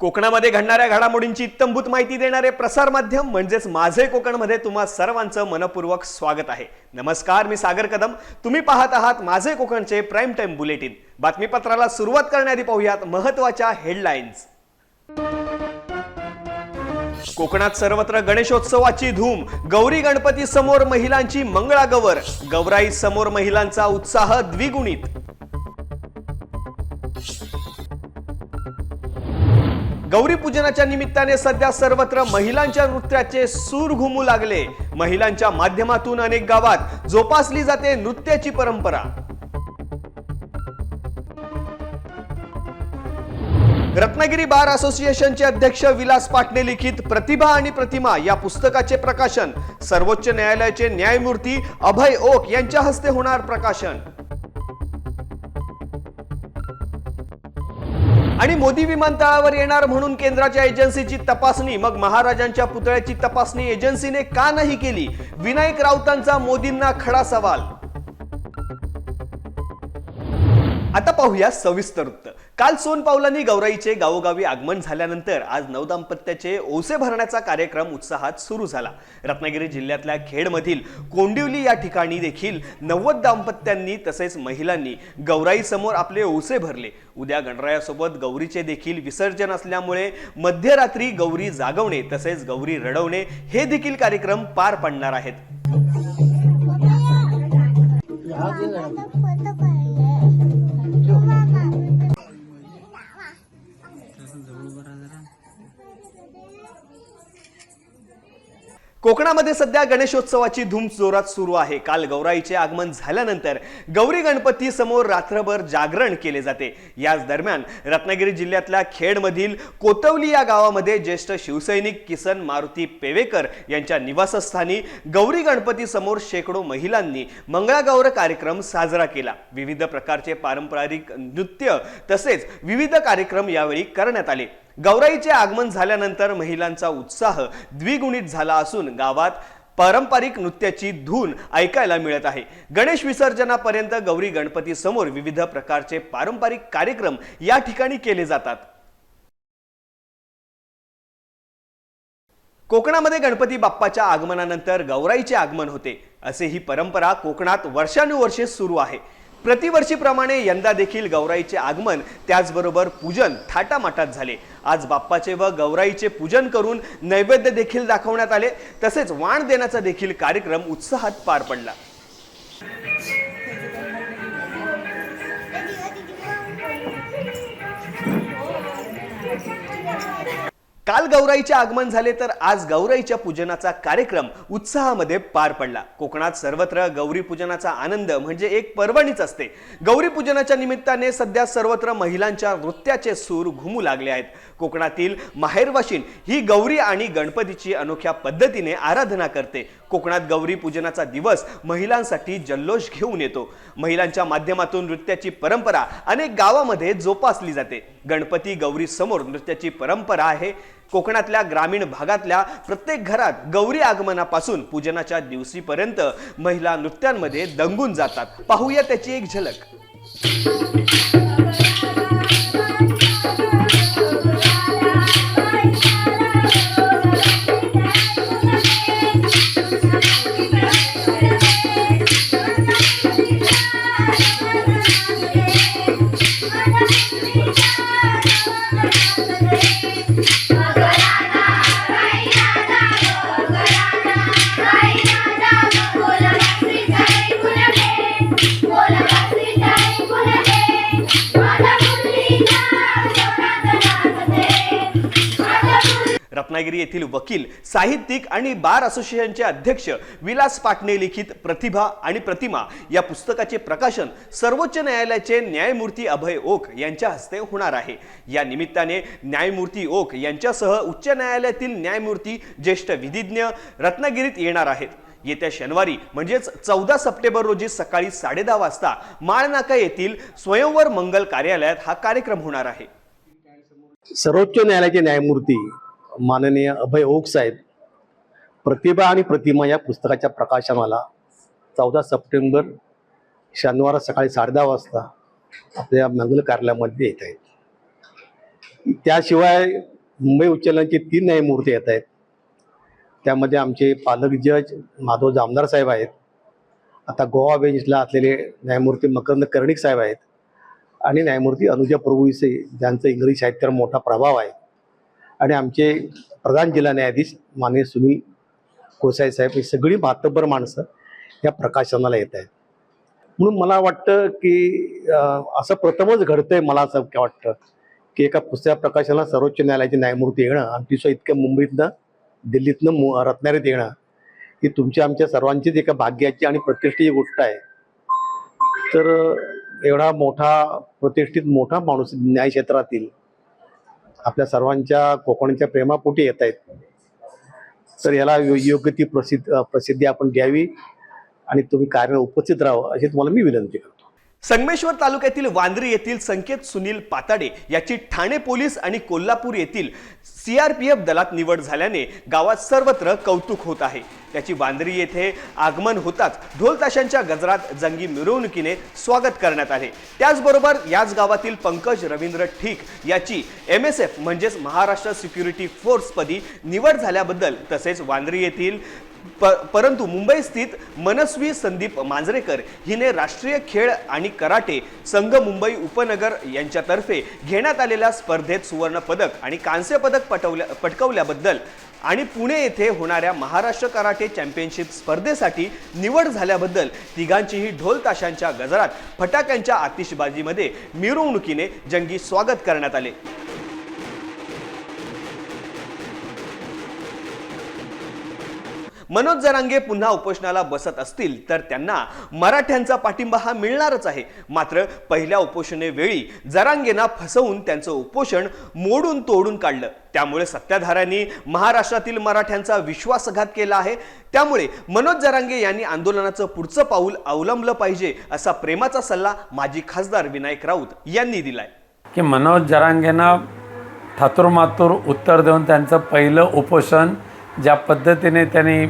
कोकणामध्ये घडणाऱ्या घडामोडींची इत्तंभूत माहिती देणारे प्रसार माध्यम म्हणजेच माझे कोकणमध्ये तुम्हा सर्वांचं मनपूर्वक स्वागत आहे. नमस्कार मी सागर कदम. तुम्ही पाहत आहात माझे कोकणचे प्राईम टाइम बुलेटिन बातमीपत्राला सुरुवात करण्याआधी पाहूयात महत्त्वाच्या हेडलाईन्स कोकणात सर्वत्र गणेशोत्सवाची धूम. गौरी गणपती समोर महिलांची मंगळागवर गौराई समोर महिलांचा उत्साह द्विगुणित. गौरी पूजनाच्या निमित्ताने सध्या सर्वत्र महिलांच्या नृत्याचे सूर घुमू लागले. महिलांच्या माध्यमातून अनेक गावात जोपासली जाते नृत्याची परंपरा. रत्नागिरी बार असोसिएशनचे अध्यक्ष विलास पाटणे लिखित प्रतिभा आणि प्रतिमा या पुस्तकाचे प्रकाशन सर्वोच्च न्यायालयाचे न्यायमूर्ती अभय ओक यांच्या हस्ते होणार प्रकाशन. आणि मोदी विमानतळावर येणार म्हणून केंद्राच्या एजन्सीची तपासणी. मग महाराजांच्या पुतळ्याची तपासणी एजन्सीने का नाही केली? विनायक राऊतांचा मोदींना खडा सवाल आता पाहूया सविस्तर वृत्त. काल सोन पावलांनी गौराईचे गावोगावी आगमन झाल्यानंतर आज नवदाम्पत्याचे ओसे भरण्याचा कार्यक्रम उत्साहात सुरू झाला. रत्नागिरी जिल्ह्यातल्या खेडमधील कोंडिवली या ठिकाणी देखील नव्वद दाम्पत्यांनी तसेच महिलांनी गौराई समोर आपले ओसे भरले. उद्या गणरायासोबत गौरीचे देखील विसर्जन असल्यामुळे मध्यरात्री गौरी जागवणे तसेच गौरी रडवणे हे देखील कार्यक्रम पार पडणार आहेत. कोकणामध्ये सध्या गणेशोत्सवाची धूम जोरात सुरू आहे. काल गौराईचे आगमन झाल्यानंतर गौरी गणपती समोर रात्रभर जागरण केले जाते. याच दरम्यान रत्नागिरी जिल्ह्यातल्या खेडमधील कोतवली या गावामध्ये ज्येष्ठ शिवसैनिक किसन मारुती पेवेकर यांच्या निवासस्थानी गौरी गणपती समोर शेकडो महिलांनी मंगळागौर कार्यक्रम साजरा केला. विविध प्रकारचे पारंपरिक नृत्य तसेच विविध कार्यक्रम यावेळी करण्यात आले. गौराईचे आगमन झाल्यानंतर महिलांचा उत्साह द्विगुणित झाला असून गावात पारंपरिक नृत्याची धून ऐकायला मिळत आहे. गणेश विसर्जनापर्यंत गौरी गणपती समोर विविध प्रकारचे पारंपरिक कार्यक्रम या ठिकाणी केले जातात. कोकणामध्ये गणपती बाप्पाच्या आगमनानंतर गौराईचे आगमन होते. असे ही परंपरा कोकणात वर्षानुवर्षे सुरू आहे. प्रतिवर्षीप्रमाणे यंदा देखील गौराईचे आगमन त्याचबरोबर पूजन थाटामाटात झाले. आज बाप्पाचे व गौराईचे पूजन करून नैवेद्य देखील दाखवण्यात आले. तसेच वाण देण्याचा देखील कार्यक्रम उत्साहात पार पडला. काल गौराईचे आगमन झाले तर आज गौराईच्या पूजनाचा कार्यक्रम उत्साहामध्ये पार पडला. कोकणात सर्वत्र गौरी पूजनाचा आनंद म्हणजे एक पर्वणीच असते. गौरी पूजनाच्या निमित्ताने सध्या सर्वत्र महिलांच्या नृत्याचे सूर घुमू लागले आहेत. कोकणातील माहेरवाशीन ही गौरी आणि गणपतीची अनोख्या पद्धतीने आराधना करते. कोकणात गौरी पूजनाचा दिवस महिलांसाठी जल्लोष घेऊन येतो. महिलांच्या माध्यमातून नृत्याची परंपरा अनेक गावामध्ये जोपासली जाते. गणपती गौरी समोर नृत्याची परंपरा आहे. कोकणातल्या ग्रामीण भागातल्या प्रत्येक घरात गौरी आगमनापासून पूजनाच्या दिवशीपर्यंत महिला नृत्यांमध्ये दंगून जातात. पाहूया त्याची एक झलक. रत्नागिरी येथील वकील साहित्यिक आणि बार असोसिएशनचे अध्यक्ष विलास पाटणे लिखित प्रतिभा आणि प्रतिमा या पुस्तकाचे प्रकाशन सर्वोच्च न्यायालयाचे न्यायमूर्ती अभय ओक यांच्या हस्ते होणार आहे. या निमित्ताने न्यायमूर्ती ओक यांच्यासह उच्च न्यायालयातील न्यायमूर्ती ज्येष्ठ विधिज्ञ रत्नागिरीत येणार आहेत. येत्या शनिवारी म्हणजेच चौदा सप्टेंबर रोजी सकाळी साडेदहा वाजता माळनाका येथील स्वयंवर मंगल कार्यालयात हा कार्यक्रम होणार आहे. सर्वोच्च न्यायालयाचे न्यायमूर्ती माननीय अभय ओक साहेब प्रतिभा आणि प्रतिमा या पुस्तकाच्या प्रकाशनाला चौदा सप्टेंबर शनिवार सकाळी साडेदहा वाजता आपल्या मंगल कार्यालयामध्ये येत आहेत. त्याशिवाय मुंबई उच्च तीन न्यायमूर्ती येत आहेत. त्यामध्ये आमचे पालक जज माधव जामदार साहेब आहेत. आता गोवा बेंचला असलेले न्यायमूर्ती मकरंद कर्णिक साहेब आहेत. आणि न्यायमूर्ती अनुजा प्रभुविसे ज्यांचं इंग्रजी साहित्यावर मोठा प्रभाव आहे. आणि आमचे प्रधान जिल्हा न्यायाधीश माननीय सुनील कोसाई साहेब ही सगळी मातब्बर माणसं या प्रकाशनाला येत आहेत. म्हणून मला वाटतं की असं प्रथमच घडतंय मला असं काय वाटतं की एका पुस्तक प्रकाशनाला सर्वोच्च न्यायालयाचे न्यायमूर्ती येणं आणि तिचं इतक्या मुंबईतनं दिल्लीतनं मु रत्नागिरीत येणं ही तुमच्या आमच्या सर्वांचीच एका भाग्याची आणि प्रतिष्ठेची गोष्ट आहे. तर एवढा मोठा प्रतिष्ठित मोठा माणूस न्यायक्षेत्रातील आपल्या सर्वांच्या कोकणच्या प्रेमापोटी येत आहेत. तर याला योग्य ती प्रसिद्ध प्रसिद्धी आपण द्यावी आणि तुम्ही कार्य उपस्थित राहावं अशी तुम्हाला मी विनंती करतो. संगमेश्वर तालुक्यातील वांद्री येथील संकेत सुनील पाताडे याची ठाणे पोलीस आणि कोल्हापूर येथील सीआरपीएफ दलात निवड झाल्याने गावात सर्वत्र कौतुक होत आहे. त्याची वांद्री येथे आगमन होताच ढोलताशांच्या गजरात जंगी मिरवणुकीने स्वागत करण्यात आले. त्याचबरोबर याच गावातील पंकज रवींद्र ठीक याची एम एस एफ म्हणजेच महाराष्ट्र सिक्युरिटी फोर्सपदी निवड झाल्याबद्दल तसेच वांद्री येथील प परंतु मुंबई स्थित मनस्वी संदीप मांजरेकर हिने राष्ट्रीय खेळ आणि कराटे संघ मुंबई उपनगर यांच्यातर्फे घेण्यात आलेल्या स्पर्धेत सुवर्ण पदक आणि कांस्य पदक पटवल्या पटकवल्याबद्दल आणि पुणे येथे होणाऱ्या महाराष्ट्र कराटे चॅम्पियनशिप स्पर्धेसाठी निवड झाल्याबद्दल तिघांचीही ढोल ताशांच्या गजरात फटाक्यांच्या आतिषबाजीमध्ये मिरवणुकीने जंगी स्वागत करण्यात आले. मनोज जरांगे पुन्हा उपोषणाला बसत असतील तर त्यांना मराठ्यांचा पाठिंबा हा मिळणारच आहे. मात्र पहिल्या उपोषणेवेळी जरांगेंना फसवून त्यांचं उपोषण मोडून तोडून काढलं. त्यामुळे सत्ताधाऱ्यांनी महाराष्ट्रातील मराठ्यांचा विश्वासघात केला आहे. त्यामुळे मनोज जरांगे यांनी आंदोलनाचं पुढचं पाऊल अवलंबलं पाहिजे असा प्रेमाचा सल्ला माजी खासदार विनायक राऊत यांनी दिलाय. की मनोज जरांगेंना थातुरमातुर उत्तर देऊन त्यांचं पहिलं उपोषण ज्या पद्धतीने त्यांनी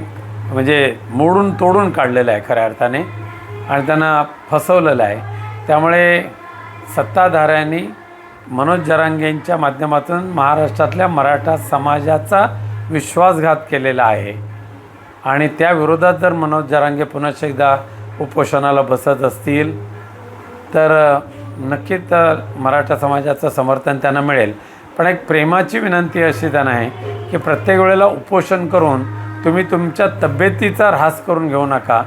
म्हणजे मोडून तोडून काढलेलं आहे खऱ्या अर्थाने आणि त्यांना फसवलेलं आहे. त्यामुळे सत्ताधाऱ्यांनी मनोज जरांगेंच्या माध्यमातून महाराष्ट्रातल्या मराठा समाजाचा विश्वासघात केलेला आहे. आणि त्याविरोधात जर मनोज जरांगे पुन्हा एकदा उपोषणाला बसत असतील तर नक्कीच मराठा समाजाचं समर्थन त्यांना मिळेल. पण एक प्रेमाची विनंती अशी त्यांना आहे की प्रत्येक वेळेला उपोषण करून तुम्ही तुमच्या तब्येतीचा ऱ्हास करून घेऊ नका.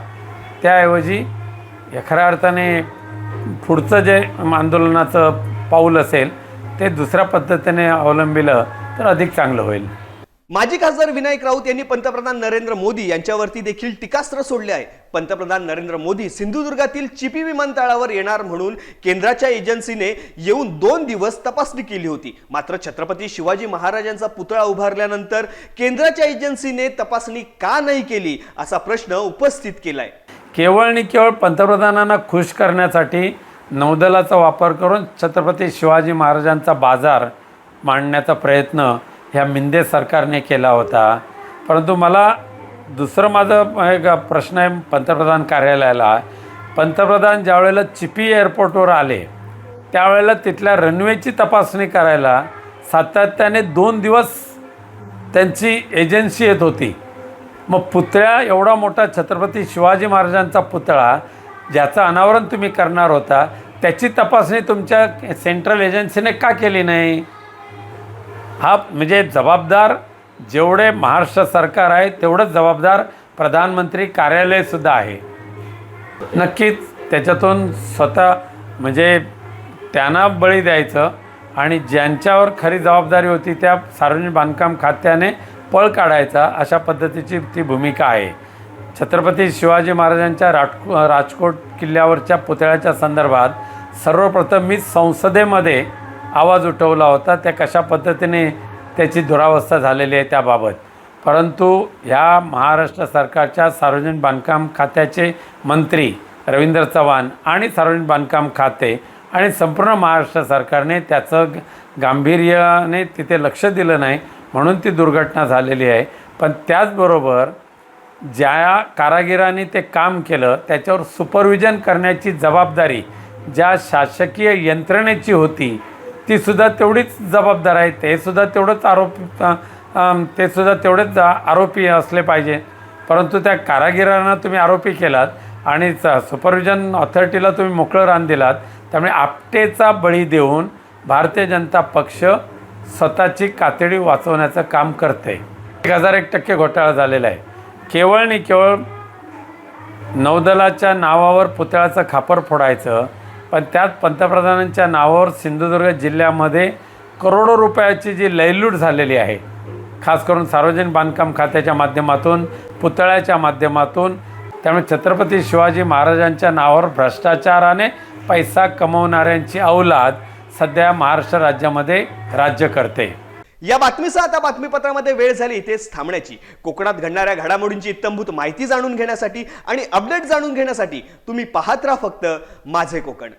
त्याऐवजी या खऱ्या अर्थाने पुढचं जे आंदोलनाचं पाऊल असेल ते दुसऱ्या पद्धतीने अवलंबिलं तर अधिक चांगलं होईल. माजी खासदार विनायक राऊत यांनी पंतप्रधान नरेंद्र मोदी यांच्यावरती देखील टीकास्त्र सोडले आहे. पंतप्रधान नरेंद्र मोदी सिंधुदुर्गातील चिपी विमानतळावर येणार म्हणून केंद्राच्या एजन्सीने येऊन दोन दिवस तपासणी केली होती. मात्र छत्रपती शिवाजी महाराजांचा पुतळा उभारल्यानंतर केंद्राच्या एजन्सीने तपासणी का नाही केली असा प्रश्न उपस्थित केलाय. केवळ आणि केवळ पंतप्रधानांना खुश करण्यासाठी नौदलाचा वापर करून छत्रपती शिवाजी महाराजांचा बाजार मांडण्याचा प्रयत्न ह्या मिंदे सरकारने केला होता. परंतु मला दुसरं माझं एक प्रश्न आहे पंतप्रधान कार्यालयाला. पंतप्रधान ज्यावेळेला चिपी एअरपोर्टवर आले त्यावेळेला तिथल्या रनवेची तपासणी करायला सातत्याने दोन दिवस त्यांची एजन्सी येत होती. मग पुतळा एवढा मोठा छत्रपती शिवाजी महाराजांचा पुतळा ज्याचं अनावरण तुम्ही करणार होता त्याची तपासणी तुमच्या सेंट्रल एजन्सीने का केली नाही? हा म्हणजे जबाबदार जेवढे महाराष्ट्र सरकार आहे तेवढंच जबाबदार प्रधानमंत्री कार्यालयसुद्धा आहे. नक्कीच त्याच्यातून स्वतः म्हणजे त्यांना बळी द्यायचं आणि ज्यांच्यावर खरी जबाबदारी होती त्या सार्वजनिक बांधकाम खात्याने पळ काढायचा अशा पद्धतीची ती भूमिका आहे. छत्रपती शिवाजी महाराजांच्या राजको राजकोट किल्ल्यावरच्या पुतळ्याच्या संदर्भात सर्वप्रथम मी संसदेमध्ये आवाज उठवला होता. त्या कशा पद्धतीने त्याची दुरावस्था झालेली आहे त्याबाबत. परंतु ह्या महाराष्ट्र सरकारच्या सार्वजनिक बांधकाम खात्याचे मंत्री रवींद्र चव्हाण आणि सार्वजनिक बांधकाम खाते आणि संपूर्ण महाराष्ट्र सरकारने त्याचं गांभीर्याने तिथे लक्ष दिलं नाही म्हणून ती दुर्घटना झालेली आहे. पण त्याचबरोबर ज्या कारागिरांनी ते काम केलं त्याच्यावर सुपरविजन करण्याची जबाबदारी ज्या शासकीय यंत्रणेची होती ती सुद्धा तेवढीच जबाबदार आहे. ते सुद्धा तेवढंच आरोप ते सुद्धा तेवढेच आरोपी असले पाहिजे. परंतु त्या कारागिरांना तुम्ही आरोपी केलात आणि सुपरविजन ऑथॉरिटीला तुम्ही मोकळं रान दिलात. त्यामुळे आपटेचा बळी देऊन भारतीय जनता पक्ष स्वतःची कातडी वाचवण्याचं काम करते एक हजार एक टक्के घोटाळा झालेला आहे. केवळ आणि केवळ नौदलाच्या नावावर पुतळ्याचं खापर फोडायचं पण त्यात पंतप्रधानांच्या नावावर सिंधुदुर्ग जिल्ह्यामध्ये करोडो रुपयाची जी लयलूट झालेली आहे खास करून सार्वजनिक बांधकाम खात्याच्या माध्यमातून पुतळ्याच्या माध्यमातून त्यामुळे छत्रपती शिवाजी महाराजांच्या नावावर भ्रष्टाचाराने पैसा कमवणाऱ्यांची अवलाद सध्या महाराष्ट्र राज्यामध्ये राज्य करते. या बातमीसह आता बातमीपत्रामध्ये वेळ झाली इथेच थांबण्याची. कोकणात घडणाऱ्या घडामोडींची इत्तंभूत माहिती जाणून घेण्यासाठी आणि अपडेट जाणून घेण्यासाठी तुम्ही पाहत राहा फक्त माझे कोकण.